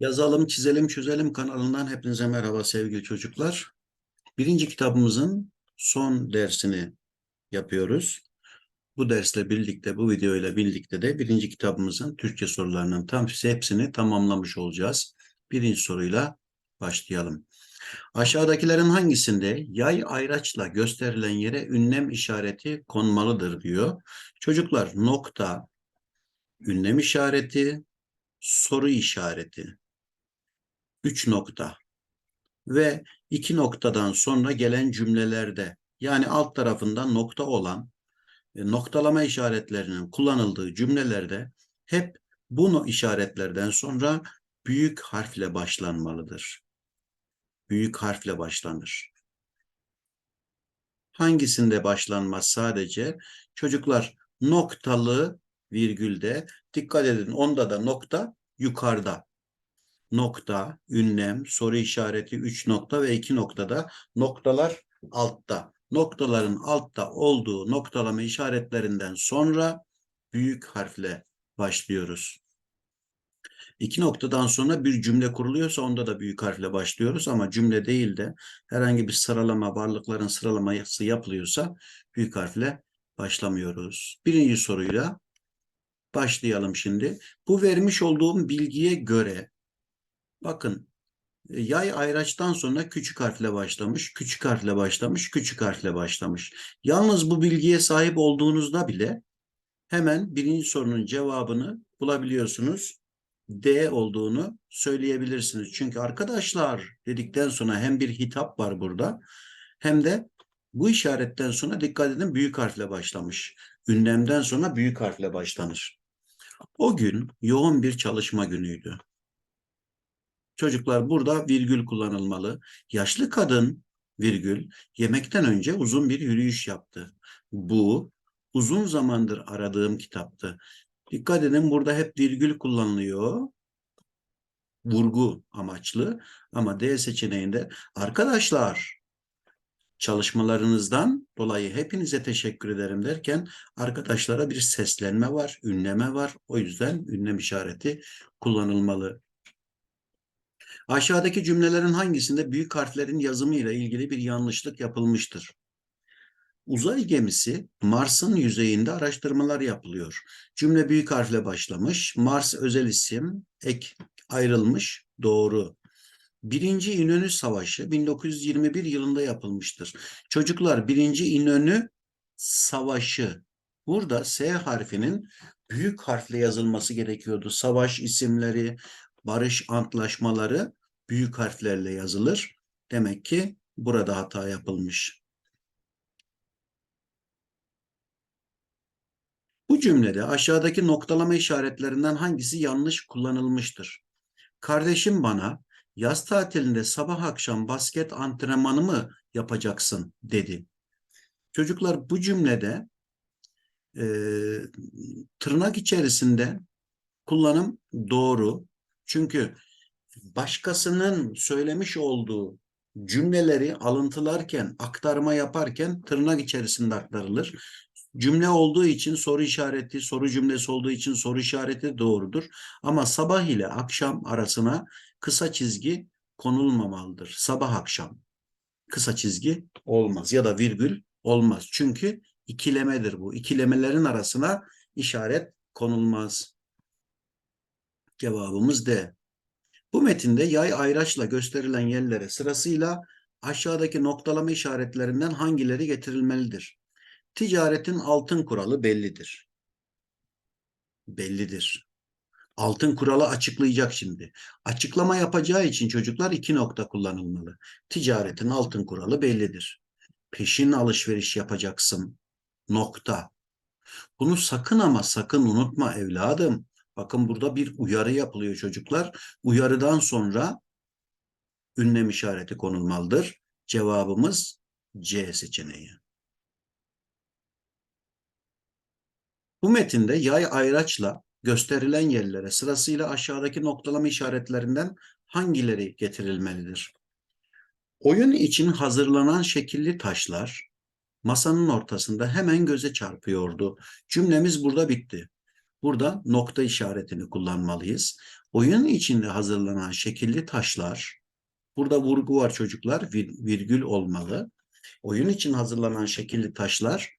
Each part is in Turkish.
Yazalım, çizelim, çözelim kanalından hepinize merhaba sevgili çocuklar. Birinci kitabımızın son dersini yapıyoruz. Bu dersle birlikte, bu videoyla birlikte de birinci kitabımızın Türkçe sorularının tam hepsini tamamlamış olacağız. Birinci soruyla başlayalım. Aşağıdakilerin hangisinde yay ayraçla gösterilen yere ünlem işareti konmalıdır diyor. Çocuklar nokta, ünlem işareti, soru işareti. Üç nokta ve iki noktadan sonra gelen cümlelerde yani alt tarafında nokta olan e, noktalama işaretlerinin kullanıldığı cümlelerde hep bunu işaretlerden sonra büyük harfle başlanmalıdır. Büyük harfle başlanır. Hangisinde başlanmaz sadece? Çocuklar noktalı virgülde dikkat edin onda da nokta yukarıda nokta, ünlem, soru işareti, üç nokta ve iki noktada noktalar altta. Noktaların altta olduğu noktalama işaretlerinden sonra büyük harfle başlıyoruz. İki noktadan sonra bir cümle kuruluyorsa onda da büyük harfle başlıyoruz ama cümle değil de herhangi bir sıralama, varlıkların sıralaması yapılıyorsa büyük harfle başlamıyoruz. Birinci soruyla başlayalım şimdi. Bu vermiş olduğum bilgiye göre Bakın e, yay ayraçtan sonra küçük harfle başlamış, küçük harfle başlamış, küçük harfle başlamış. Yalnız bu bilgiye sahip olduğunuzda bile hemen birinci sorunun cevabını bulabiliyorsunuz. D olduğunu söyleyebilirsiniz. Çünkü arkadaşlar dedikten sonra hem bir hitap var burada hem de bu işaretten sonra dikkat edin büyük harfle başlamış. Ünlemden sonra büyük harfle başlanır. O gün yoğun bir çalışma günüydü. Çocuklar burada virgül kullanılmalı. Yaşlı kadın virgül yemekten önce uzun bir yürüyüş yaptı. Bu uzun zamandır aradığım kitaptı. Dikkat edin burada hep virgül kullanılıyor. Vurgu amaçlı ama D seçeneğinde arkadaşlar çalışmalarınızdan dolayı hepinize teşekkür ederim derken arkadaşlara bir seslenme var, ünleme var. O yüzden ünlem işareti kullanılmalı. Aşağıdaki cümlelerin hangisinde büyük harflerin yazımı ile ilgili bir yanlışlık yapılmıştır? Uzay gemisi Mars'ın yüzeyinde araştırmalar yapılıyor. Cümle büyük harfle başlamış. Mars özel isim, ek ayrılmış, doğru. Birinci İnönü Savaşı 1921 yılında yapılmıştır. Çocuklar birinci İnönü Savaşı. Burada S harfinin büyük harfle yazılması gerekiyordu. Savaş isimleri, barış antlaşmaları büyük harflerle yazılır. Demek ki burada hata yapılmış. Bu cümlede aşağıdaki noktalama işaretlerinden hangisi yanlış kullanılmıştır? Kardeşim bana yaz tatilinde sabah akşam basket antrenmanı mı yapacaksın dedi. Çocuklar bu cümlede e, tırnak içerisinde kullanım doğru. Çünkü başkasının söylemiş olduğu cümleleri alıntılarken, aktarma yaparken tırnak içerisinde aktarılır. Cümle olduğu için soru işareti, soru cümlesi olduğu için soru işareti doğrudur. Ama sabah ile akşam arasına kısa çizgi konulmamalıdır. Sabah akşam kısa çizgi olmaz ya da virgül olmaz. Çünkü ikilemedir bu. İkilemelerin arasına işaret konulmaz. Cevabımız D. Bu metinde yay ayraçla gösterilen yerlere sırasıyla aşağıdaki noktalama işaretlerinden hangileri getirilmelidir? Ticaretin altın kuralı bellidir. Bellidir. Altın kuralı açıklayacak şimdi. Açıklama yapacağı için çocuklar iki nokta kullanılmalı. Ticaretin altın kuralı bellidir. Peşin alışveriş yapacaksın. Nokta. Bunu sakın ama sakın unutma evladım. Bakın burada bir uyarı yapılıyor çocuklar. Uyarıdan sonra ünlem işareti konulmalıdır. Cevabımız C seçeneği. Bu metinde yay ayraçla gösterilen yerlere sırasıyla aşağıdaki noktalama işaretlerinden hangileri getirilmelidir? Oyun için hazırlanan şekilli taşlar masanın ortasında hemen göze çarpıyordu. Cümlemiz burada bitti. Burada nokta işaretini kullanmalıyız. Oyun içinde hazırlanan şekilli taşlar, burada vurgu var çocuklar, vir- virgül olmalı. Oyun için hazırlanan şekilli taşlar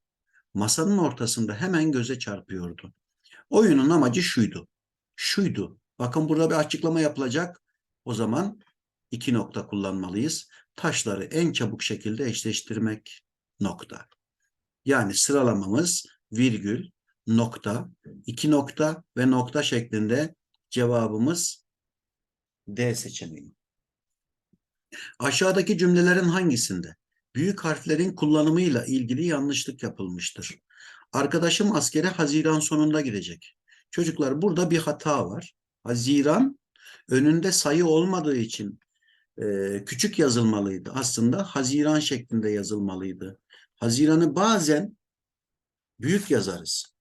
masanın ortasında hemen göze çarpıyordu. Oyunun amacı şuydu. Şuydu. Bakın burada bir açıklama yapılacak. O zaman iki nokta kullanmalıyız. Taşları en çabuk şekilde eşleştirmek nokta. Yani sıralamamız virgül, nokta, iki nokta ve nokta şeklinde cevabımız D seçeneği. Aşağıdaki cümlelerin hangisinde büyük harflerin kullanımıyla ilgili yanlışlık yapılmıştır? Arkadaşım askere Haziran sonunda gidecek. Çocuklar burada bir hata var. Haziran önünde sayı olmadığı için e, küçük yazılmalıydı. Aslında Haziran şeklinde yazılmalıydı. Haziran'ı bazen büyük yazarız.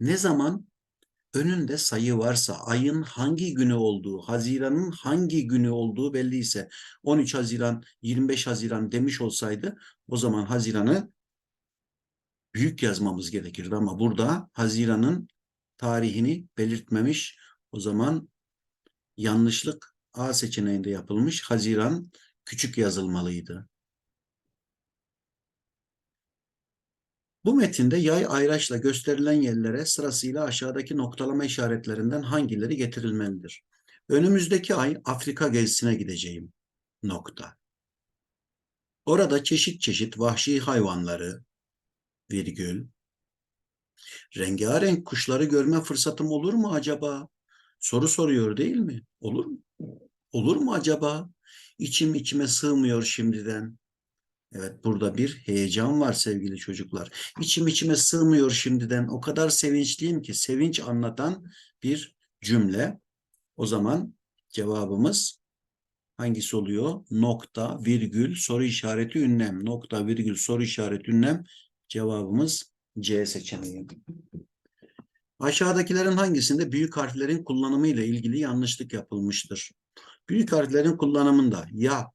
Ne zaman önünde sayı varsa, ayın hangi günü olduğu, Haziran'ın hangi günü olduğu belliyse 13 Haziran, 25 Haziran demiş olsaydı o zaman Haziran'ı büyük yazmamız gerekirdi ama burada Haziran'ın tarihini belirtmemiş. O zaman yanlışlık A seçeneğinde yapılmış. Haziran küçük yazılmalıydı. Bu metinde yay ayraçla gösterilen yerlere sırasıyla aşağıdaki noktalama işaretlerinden hangileri getirilmelidir? Önümüzdeki ay Afrika gezisine gideceğim. Nokta. Orada çeşit çeşit vahşi hayvanları, virgül, rengarenk kuşları görme fırsatım olur mu acaba? Soru soruyor değil mi? Olur mu? Olur mu acaba? İçim içime sığmıyor şimdiden. Evet burada bir heyecan var sevgili çocuklar. İçim içime sığmıyor şimdiden. O kadar sevinçliyim ki sevinç anlatan bir cümle. O zaman cevabımız hangisi oluyor? Nokta, virgül, soru işareti, ünlem. Nokta, virgül, soru işareti, ünlem. Cevabımız C seçeneği. Aşağıdakilerin hangisinde büyük harflerin kullanımı ile ilgili yanlışlık yapılmıştır? Büyük harflerin kullanımında ya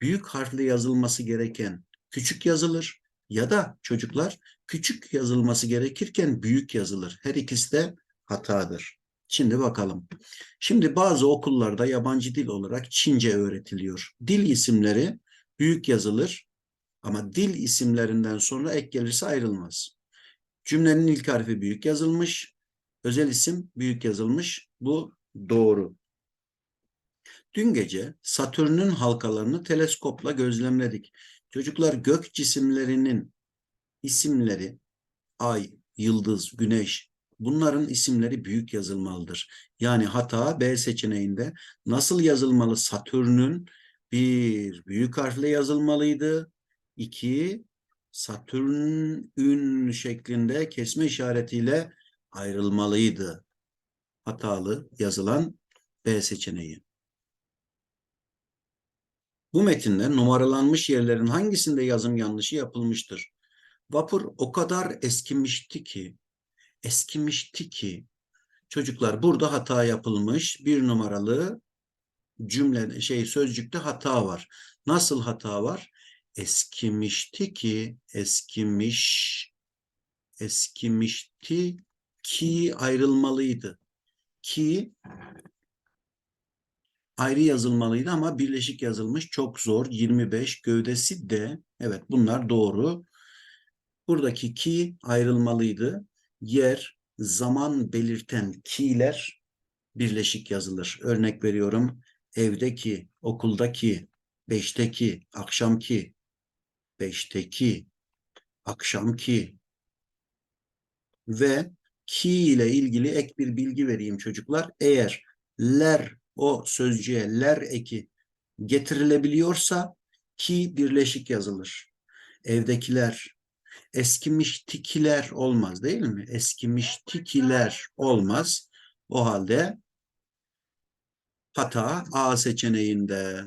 büyük harfle yazılması gereken küçük yazılır ya da çocuklar küçük yazılması gerekirken büyük yazılır. Her ikisi de hatadır. Şimdi bakalım. Şimdi bazı okullarda yabancı dil olarak Çince öğretiliyor. Dil isimleri büyük yazılır ama dil isimlerinden sonra ek gelirse ayrılmaz. Cümlenin ilk harfi büyük yazılmış, özel isim büyük yazılmış. Bu doğru. Dün gece Satürn'ün halkalarını teleskopla gözlemledik. Çocuklar gök cisimlerinin isimleri ay, yıldız, güneş bunların isimleri büyük yazılmalıdır. Yani hata B seçeneğinde nasıl yazılmalı? Satürn'ün bir büyük harfle yazılmalıydı. İki Satürn'ün şeklinde kesme işaretiyle ayrılmalıydı. Hatalı yazılan B seçeneği. Bu metinde numaralanmış yerlerin hangisinde yazım yanlışı yapılmıştır? Vapur o kadar eskimişti ki, eskimişti ki, çocuklar burada hata yapılmış. Bir numaralı cümle şey sözcükte hata var. Nasıl hata var? Eskimişti ki, eskimiş, eskimişti ki ayrılmalıydı. Ki ayrı yazılmalıydı ama birleşik yazılmış. Çok zor. 25 gövdesi de evet bunlar doğru. Buradaki ki ayrılmalıydı. Yer, zaman belirten ki'ler birleşik yazılır. Örnek veriyorum. Evdeki, okuldaki, beşteki, akşamki, beşteki, akşamki ve ki ile ilgili ek bir bilgi vereyim çocuklar. Eğer ler o sözcüğe ler eki getirilebiliyorsa ki birleşik yazılır. Evdekiler, eskimiş tikiler olmaz değil mi? Eskimiş tikiler olmaz. O halde hata A seçeneğinde.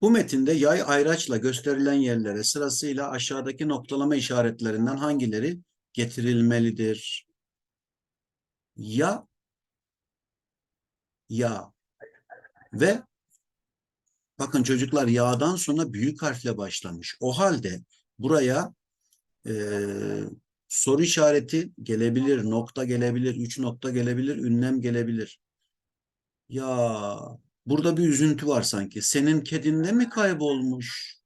Bu metinde yay ayraçla gösterilen yerlere sırasıyla aşağıdaki noktalama işaretlerinden hangileri getirilmelidir? Ya ya ve bakın çocuklar yağdan sonra büyük harfle başlamış. O halde buraya e, Soru işareti gelebilir, nokta gelebilir, üç nokta gelebilir, ünlem gelebilir. Ya burada bir üzüntü var sanki. Senin kedin de mi kaybolmuş?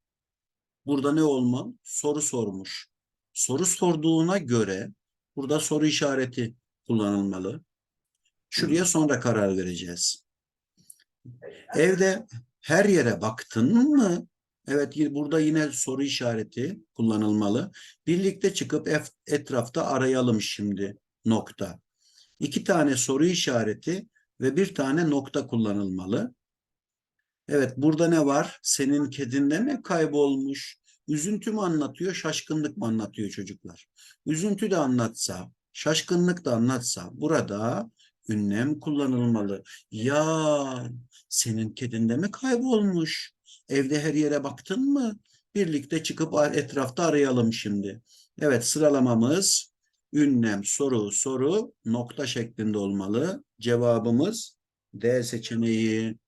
Burada ne olmalı? Soru sormuş. Soru sorduğuna göre burada soru işareti kullanılmalı. Şuraya sonra karar vereceğiz. Evde her yere baktın mı? Evet burada yine soru işareti kullanılmalı. Birlikte çıkıp etrafta arayalım şimdi nokta. İki tane soru işareti ve bir tane nokta kullanılmalı. Evet burada ne var? Senin kedin de mi kaybolmuş? Üzüntü mü anlatıyor, şaşkınlık mı anlatıyor çocuklar? Üzüntü de anlatsa, şaşkınlık da anlatsa burada ünlem kullanılmalı. Ya senin kedin de mi kaybolmuş? Evde her yere baktın mı? Birlikte çıkıp etrafta arayalım şimdi. Evet sıralamamız ünlem, soru, soru, nokta şeklinde olmalı. Cevabımız D seçeneği.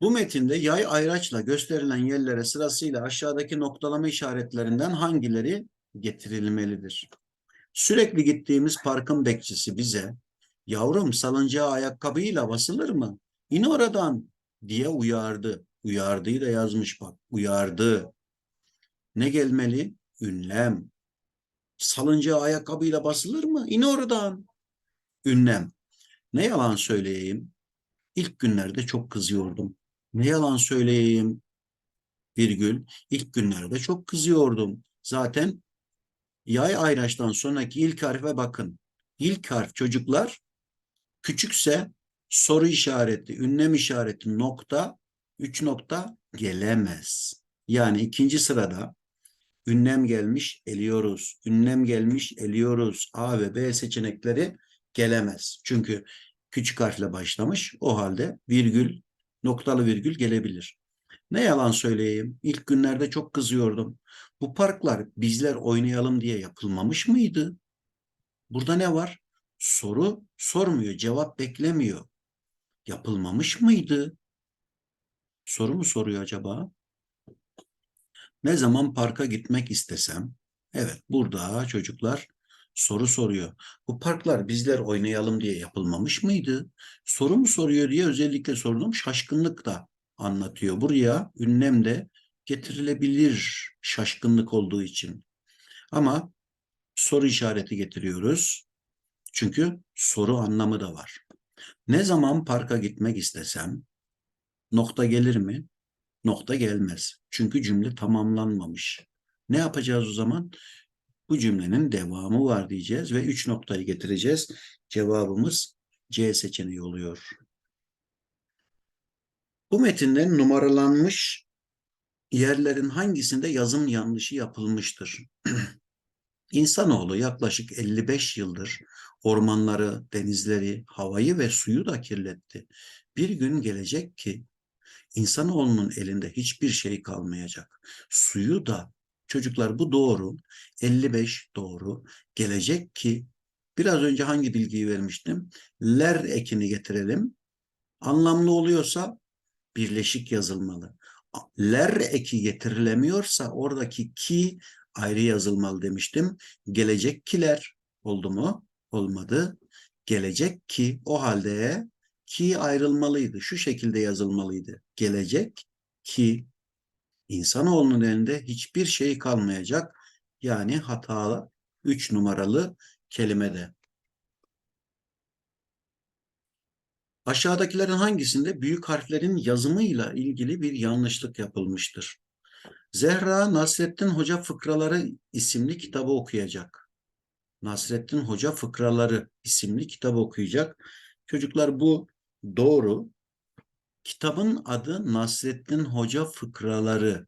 Bu metinde yay ayraçla gösterilen yerlere sırasıyla aşağıdaki noktalama işaretlerinden hangileri getirilmelidir? Sürekli gittiğimiz parkın bekçisi bize yavrum salıncağa ayakkabıyla basılır mı? İn oradan diye uyardı. Uyardıyı da yazmış bak. Uyardı. Ne gelmeli? Ünlem. Salıncağa ayakkabıyla basılır mı? İn oradan. Ünlem. Ne yalan söyleyeyim. İlk günlerde çok kızıyordum. Ne yalan söyleyeyim. Virgül. İlk günlerde çok kızıyordum. Zaten yay ayraçtan sonraki ilk harfe bakın. İlk harf çocuklar küçükse soru işareti, ünlem işareti, nokta, üç nokta gelemez. Yani ikinci sırada ünlem gelmiş eliyoruz. Ünlem gelmiş eliyoruz. A ve B seçenekleri gelemez. Çünkü küçük harfle başlamış. O halde virgül, noktalı virgül gelebilir. Ne yalan söyleyeyim. İlk günlerde çok kızıyordum. Bu parklar bizler oynayalım diye yapılmamış mıydı? Burada ne var? Soru sormuyor, cevap beklemiyor. Yapılmamış mıydı? Soru mu soruyor acaba? Ne zaman parka gitmek istesem, evet burada çocuklar soru soruyor. Bu parklar bizler oynayalım diye yapılmamış mıydı? Soru mu soruyor diye özellikle sordum. Şaşkınlık da anlatıyor. Buraya ünlem de getirilebilir şaşkınlık olduğu için. Ama soru işareti getiriyoruz. Çünkü soru anlamı da var. Ne zaman parka gitmek istesem nokta gelir mi? Nokta gelmez. Çünkü cümle tamamlanmamış. Ne yapacağız o zaman? Bu cümlenin devamı var diyeceğiz ve üç noktayı getireceğiz. Cevabımız C seçeneği oluyor. Bu metinde numaralanmış yerlerin hangisinde yazım yanlışı yapılmıştır? İnsanoğlu yaklaşık 55 yıldır ormanları, denizleri, havayı ve suyu da kirletti. Bir gün gelecek ki insanoğlunun elinde hiçbir şey kalmayacak. Suyu da çocuklar bu doğru. 55 doğru. Gelecek ki biraz önce hangi bilgiyi vermiştim? Ler ekini getirelim. Anlamlı oluyorsa birleşik yazılmalı. Ler eki getirilemiyorsa oradaki ki ayrı yazılmalı demiştim. Gelecek kiler oldu mu? Olmadı. Gelecek ki o halde ki ayrılmalıydı. Şu şekilde yazılmalıydı. Gelecek ki insanoğlunun elinde hiçbir şey kalmayacak. Yani hatalı 3 numaralı kelimede. Aşağıdakilerin hangisinde büyük harflerin yazımıyla ilgili bir yanlışlık yapılmıştır? Zehra Nasrettin Hoca Fıkraları isimli kitabı okuyacak. Nasrettin Hoca Fıkraları isimli kitabı okuyacak. Çocuklar bu doğru. Kitabın adı Nasrettin Hoca Fıkraları.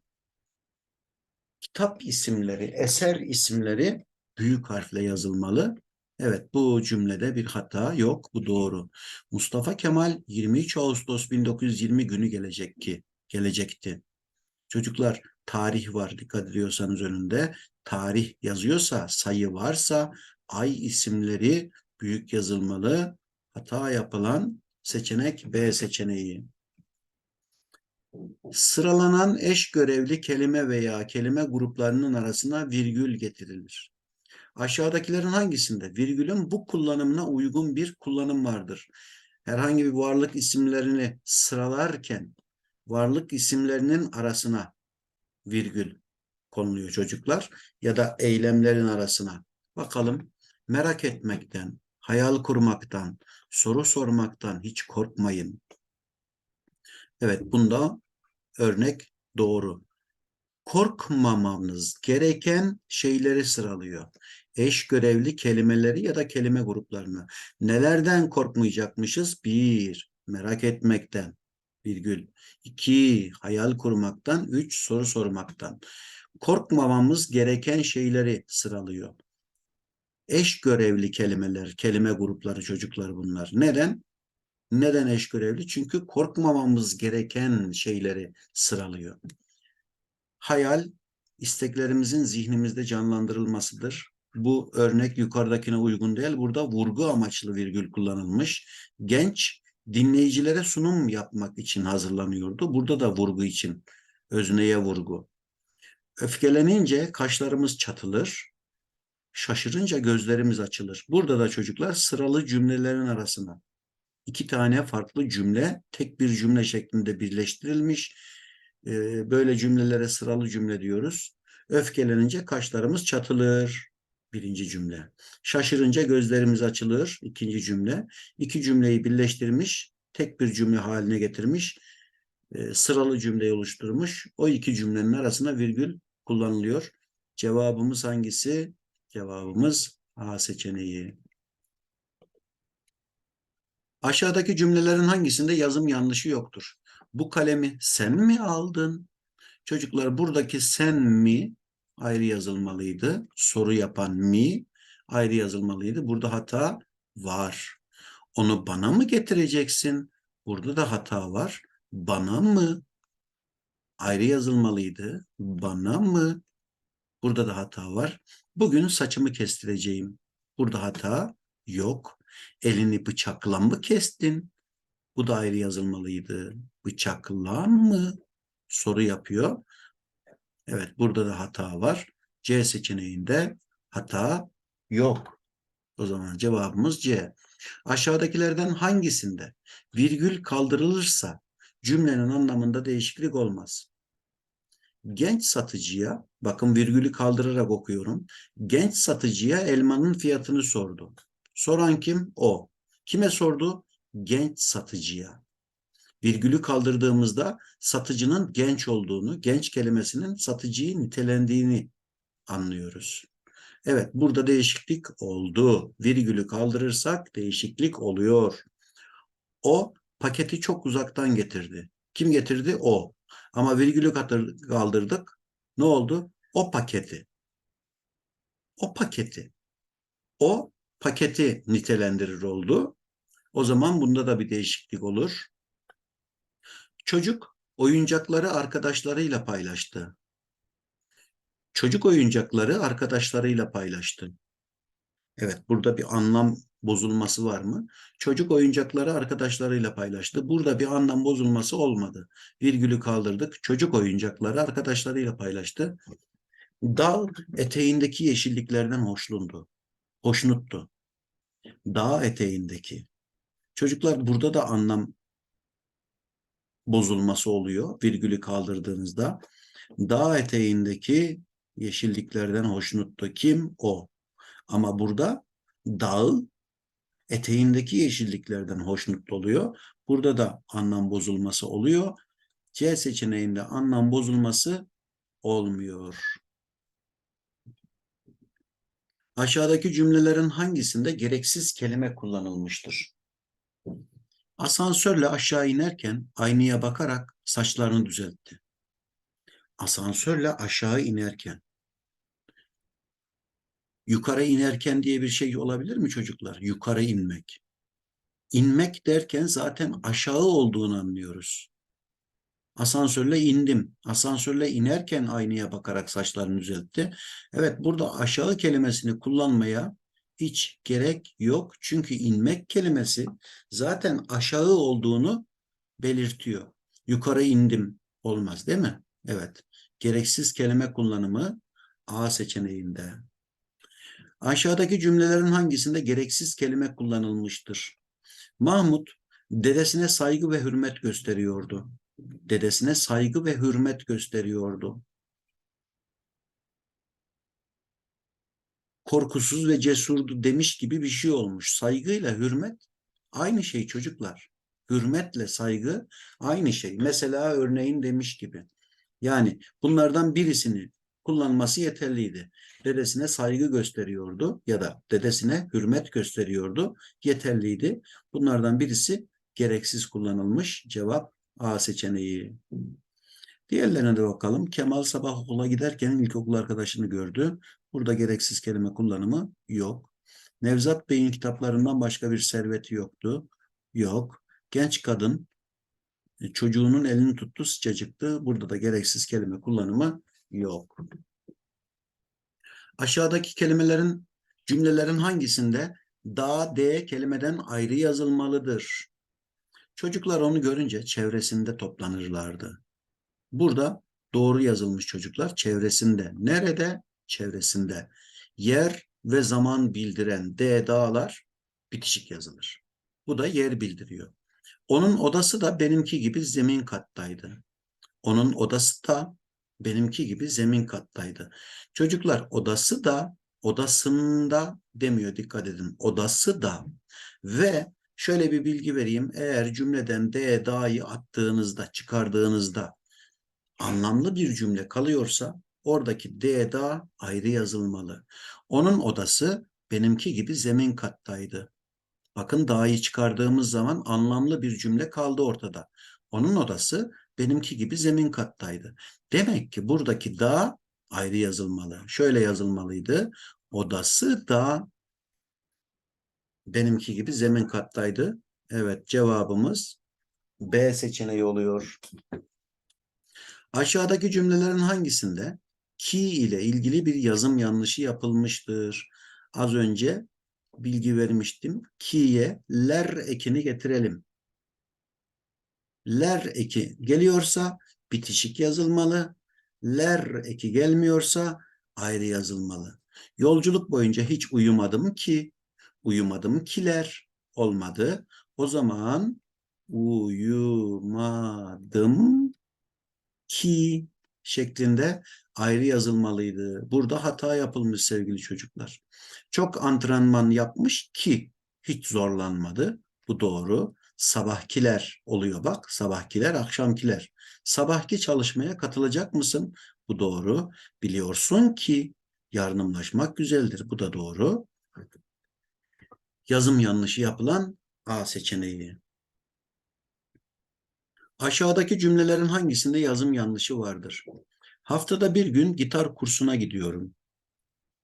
Kitap isimleri, eser isimleri büyük harfle yazılmalı. Evet bu cümlede bir hata yok. Bu doğru. Mustafa Kemal 23 Ağustos 1920 günü gelecek ki gelecekti. Çocuklar tarih var dikkat ediyorsanız önünde. Tarih yazıyorsa, sayı varsa ay isimleri büyük yazılmalı. Hata yapılan seçenek B seçeneği. Sıralanan eş görevli kelime veya kelime gruplarının arasına virgül getirilir. Aşağıdakilerin hangisinde virgülün bu kullanımına uygun bir kullanım vardır? Herhangi bir varlık isimlerini sıralarken varlık isimlerinin arasına virgül konuluyor çocuklar ya da eylemlerin arasına. Bakalım merak etmekten, hayal kurmaktan, soru sormaktan hiç korkmayın. Evet bunda örnek doğru. Korkmamamız gereken şeyleri sıralıyor. Eş görevli kelimeleri ya da kelime gruplarını. Nelerden korkmayacakmışız? Bir, merak etmekten. Virgül. İki, hayal kurmaktan. Üç, soru sormaktan. Korkmamamız gereken şeyleri sıralıyor. Eş görevli kelimeler, kelime grupları çocuklar bunlar. Neden? Neden eş görevli? Çünkü korkmamamız gereken şeyleri sıralıyor. Hayal, isteklerimizin zihnimizde canlandırılmasıdır. Bu örnek yukarıdakine uygun değil. Burada vurgu amaçlı virgül kullanılmış. Genç, dinleyicilere sunum yapmak için hazırlanıyordu. Burada da vurgu için, özneye vurgu. Öfkelenince kaşlarımız çatılır. Şaşırınca gözlerimiz açılır. Burada da çocuklar sıralı cümlelerin arasına iki tane farklı cümle tek bir cümle şeklinde birleştirilmiş. Ee, böyle cümlelere sıralı cümle diyoruz. Öfkelenince kaşlarımız çatılır. Birinci cümle. Şaşırınca gözlerimiz açılır. ikinci cümle. İki cümleyi birleştirmiş, tek bir cümle haline getirmiş, e, sıralı cümleyi oluşturmuş. O iki cümlenin arasına virgül kullanılıyor. Cevabımız hangisi? Cevabımız A seçeneği. Aşağıdaki cümlelerin hangisinde yazım yanlışı yoktur? Bu kalemi sen mi aldın? Çocuklar buradaki sen mi ayrı yazılmalıydı. Soru yapan mi ayrı yazılmalıydı. Burada hata var. Onu bana mı getireceksin? Burada da hata var. Bana mı? Ayrı yazılmalıydı. Bana mı? Burada da hata var. Bugün saçımı kestireceğim. Burada hata yok. Elini bıçakla mı kestin? Bu da ayrı yazılmalıydı. Bıçakla mı? Soru yapıyor. Evet burada da hata var. C seçeneğinde hata yok. O zaman cevabımız C. Aşağıdakilerden hangisinde virgül kaldırılırsa cümlenin anlamında değişiklik olmaz? Genç satıcıya, bakın virgülü kaldırarak okuyorum. Genç satıcıya elmanın fiyatını sordu. Soran kim? O. Kime sordu? Genç satıcıya. Virgülü kaldırdığımızda satıcının genç olduğunu, genç kelimesinin satıcıyı nitelendiğini anlıyoruz. Evet, burada değişiklik oldu. Virgülü kaldırırsak değişiklik oluyor. O paketi çok uzaktan getirdi. Kim getirdi? O. Ama virgülü kaldırdık. Ne oldu? O paketi. O paketi. O paketi nitelendirir oldu. O zaman bunda da bir değişiklik olur. Çocuk oyuncakları arkadaşlarıyla paylaştı. Çocuk oyuncakları arkadaşlarıyla paylaştı. Evet burada bir anlam bozulması var mı? Çocuk oyuncakları arkadaşlarıyla paylaştı. Burada bir anlam bozulması olmadı. Virgülü kaldırdık. Çocuk oyuncakları arkadaşlarıyla paylaştı. Dağ eteğindeki yeşilliklerden hoşlandı. Hoşnuttu. Dağ eteğindeki. Çocuklar burada da anlam bozulması oluyor virgülü kaldırdığınızda. Dağ eteğindeki yeşilliklerden hoşnuttu. Kim? O. Ama burada dağ eteğindeki yeşilliklerden hoşnut oluyor. Burada da anlam bozulması oluyor. C seçeneğinde anlam bozulması olmuyor. Aşağıdaki cümlelerin hangisinde gereksiz kelime kullanılmıştır? Asansörle aşağı inerken aynaya bakarak saçlarını düzeltti. Asansörle aşağı inerken. Yukarı inerken diye bir şey olabilir mi çocuklar? Yukarı inmek. İnmek derken zaten aşağı olduğunu anlıyoruz. Asansörle indim. Asansörle inerken aynaya bakarak saçlarını düzeltti. Evet burada aşağı kelimesini kullanmaya hiç gerek yok. Çünkü inmek kelimesi zaten aşağı olduğunu belirtiyor. Yukarı indim, Olmaz değil mi? Evet. Gereksiz kelime kullanımı A seçeneğinde. Aşağıdaki cümlelerin hangisinde gereksiz kelime kullanılmıştır? Mahmut dedesine saygı ve hürmet gösteriyordu. Dedesine saygı ve hürmet gösteriyordu. Korkusuz ve cesurdu demiş gibi bir şey olmuş. Saygıyla hürmet aynı şey çocuklar. Hürmetle saygı aynı şey. Mesela örneğin demiş gibi. Yani bunlardan birisini kullanması yeterliydi. Dedesine saygı gösteriyordu ya da dedesine hürmet gösteriyordu. Yeterliydi. Bunlardan birisi gereksiz kullanılmış. Cevap A seçeneği. Diğerlerine de bakalım. Kemal sabah okula giderken ilkokul arkadaşını gördü. Burada gereksiz kelime kullanımı yok. Nevzat Bey'in kitaplarından başka bir serveti yoktu. Yok. Genç kadın e, çocuğunun elini tuttu sıcacıktı. Burada da gereksiz kelime kullanımı yok. Aşağıdaki kelimelerin cümlelerin hangisinde da d kelimeden ayrı yazılmalıdır? Çocuklar onu görünce çevresinde toplanırlardı. Burada doğru yazılmış çocuklar çevresinde. Nerede? Çevresinde. Yer ve zaman bildiren D dağlar bitişik yazılır. Bu da yer bildiriyor. Onun odası da benimki gibi zemin kattaydı. Onun odası da benimki gibi zemin kattaydı. Çocuklar odası da odasında demiyor dikkat edin. Odası da ve şöyle bir bilgi vereyim. Eğer cümleden D da'yı attığınızda çıkardığınızda anlamlı bir cümle kalıyorsa oradaki D da ayrı yazılmalı. Onun odası benimki gibi zemin kattaydı. Bakın da'yı çıkardığımız zaman anlamlı bir cümle kaldı ortada. Onun odası benimki gibi zemin kattaydı. Demek ki buradaki da ayrı yazılmalı. Şöyle yazılmalıydı. Odası da benimki gibi zemin kattaydı. Evet cevabımız B seçeneği oluyor. Aşağıdaki cümlelerin hangisinde ki ile ilgili bir yazım yanlışı yapılmıştır? Az önce bilgi vermiştim. Ki'ye ler ekini getirelim. Ler eki geliyorsa bitişik yazılmalı. Ler eki gelmiyorsa ayrı yazılmalı. Yolculuk boyunca hiç uyumadım ki, uyumadım kiler olmadı. O zaman uyumadım ki şeklinde ayrı yazılmalıydı. Burada hata yapılmış sevgili çocuklar. Çok antrenman yapmış ki hiç zorlanmadı. Bu doğru. Sabahkiler oluyor bak. Sabahkiler, akşamkiler. Sabahki çalışmaya katılacak mısın? Bu doğru. Biliyorsun ki yardımlaşmak güzeldir. Bu da doğru. Yazım yanlışı yapılan A seçeneği. Aşağıdaki cümlelerin hangisinde yazım yanlışı vardır? Haftada bir gün gitar kursuna gidiyorum.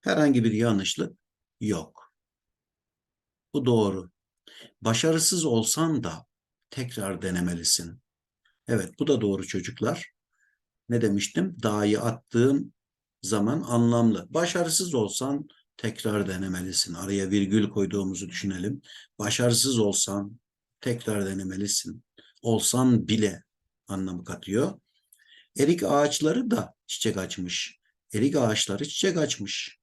Herhangi bir yanlışlık yok. Bu doğru. Başarısız olsan da tekrar denemelisin. Evet bu da doğru çocuklar. Ne demiştim? Dağı attığım zaman anlamlı. Başarısız olsan tekrar denemelisin. Araya virgül koyduğumuzu düşünelim. Başarısız olsan tekrar denemelisin. Olsan bile anlamı katıyor. Erik ağaçları da çiçek açmış. Erik ağaçları çiçek açmış.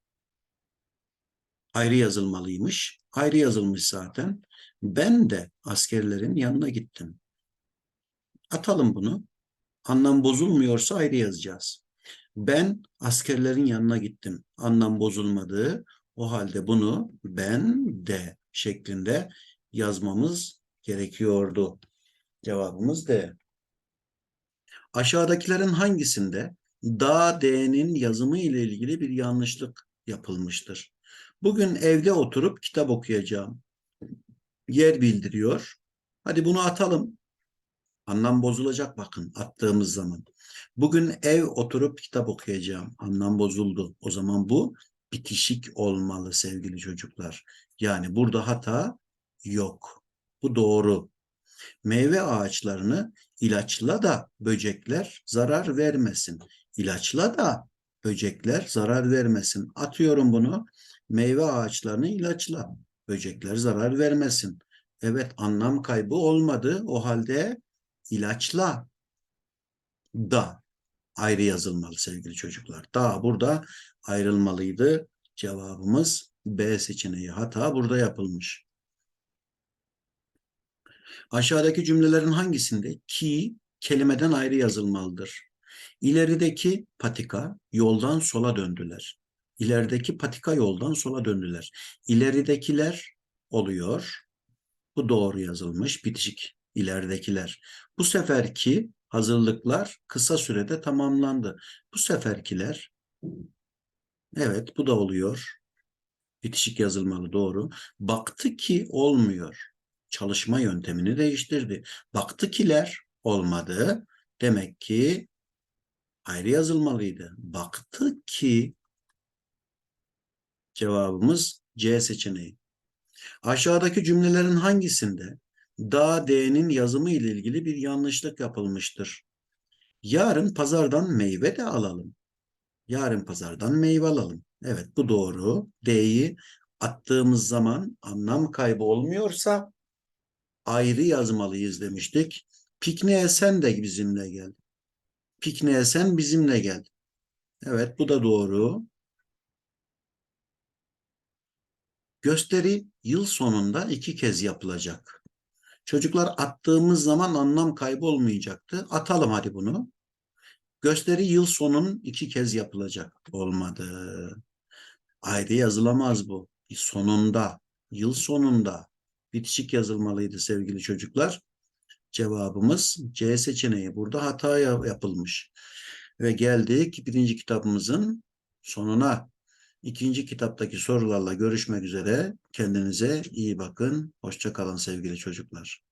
Ayrı yazılmalıymış. Ayrı yazılmış zaten. Ben de askerlerin yanına gittim. Atalım bunu. Anlam bozulmuyorsa ayrı yazacağız. Ben askerlerin yanına gittim. Anlam bozulmadığı o halde bunu ben de şeklinde yazmamız gerekiyordu. Cevabımız D. Aşağıdakilerin hangisinde da D'nin yazımı ile ilgili bir yanlışlık yapılmıştır? Bugün evde oturup kitap okuyacağım. Yer bildiriyor. Hadi bunu atalım. Anlam bozulacak bakın attığımız zaman. Bugün ev oturup kitap okuyacağım. Anlam bozuldu. O zaman bu bitişik olmalı sevgili çocuklar. Yani burada hata yok. Bu doğru. Meyve ağaçlarını ilaçla da böcekler zarar vermesin. İlaçla da böcekler zarar vermesin. Atıyorum bunu. Meyve ağaçlarını ilaçla. Böcekler zarar vermesin. Evet anlam kaybı olmadı. O halde ilaçla Da ayrı yazılmalı sevgili çocuklar. Da burada ayrılmalıydı. Cevabımız B seçeneği. Hata burada yapılmış. Aşağıdaki cümlelerin hangisinde ki kelimeden ayrı yazılmalıdır? İlerideki patika yoldan sola döndüler. İlerideki patika yoldan sola döndüler. İleridekiler oluyor. Bu doğru yazılmış. Bitişik ileridekiler. Bu seferki hazırlıklar kısa sürede tamamlandı. Bu seferkiler evet bu da oluyor. Bitişik yazılmalı doğru. Baktı ki olmuyor. Çalışma yöntemini değiştirdi. Baktı kiler olmadı. Demek ki ayrı yazılmalıydı. Baktı ki cevabımız C seçeneği. Aşağıdaki cümlelerin hangisinde da D'nin yazımı ile ilgili bir yanlışlık yapılmıştır? Yarın pazardan meyve de alalım. Yarın pazardan meyve alalım. Evet bu doğru. D'yi attığımız zaman anlam kaybı olmuyorsa ayrı yazmalıyız demiştik. Pikniğe sen de bizimle gel. Pikniğe sen bizimle gel. Evet bu da doğru. Gösteri yıl sonunda iki kez yapılacak. Çocuklar attığımız zaman anlam kaybı olmayacaktı. Atalım hadi bunu. Gösteri yıl sonunun iki kez yapılacak. Olmadı. Ayrı yazılamaz bu. Sonunda, yıl sonunda bitişik yazılmalıydı sevgili çocuklar. Cevabımız C seçeneği. Burada hata yapılmış. Ve geldik birinci kitabımızın sonuna. İkinci kitaptaki sorularla görüşmek üzere. Kendinize iyi bakın. Hoşça kalın sevgili çocuklar.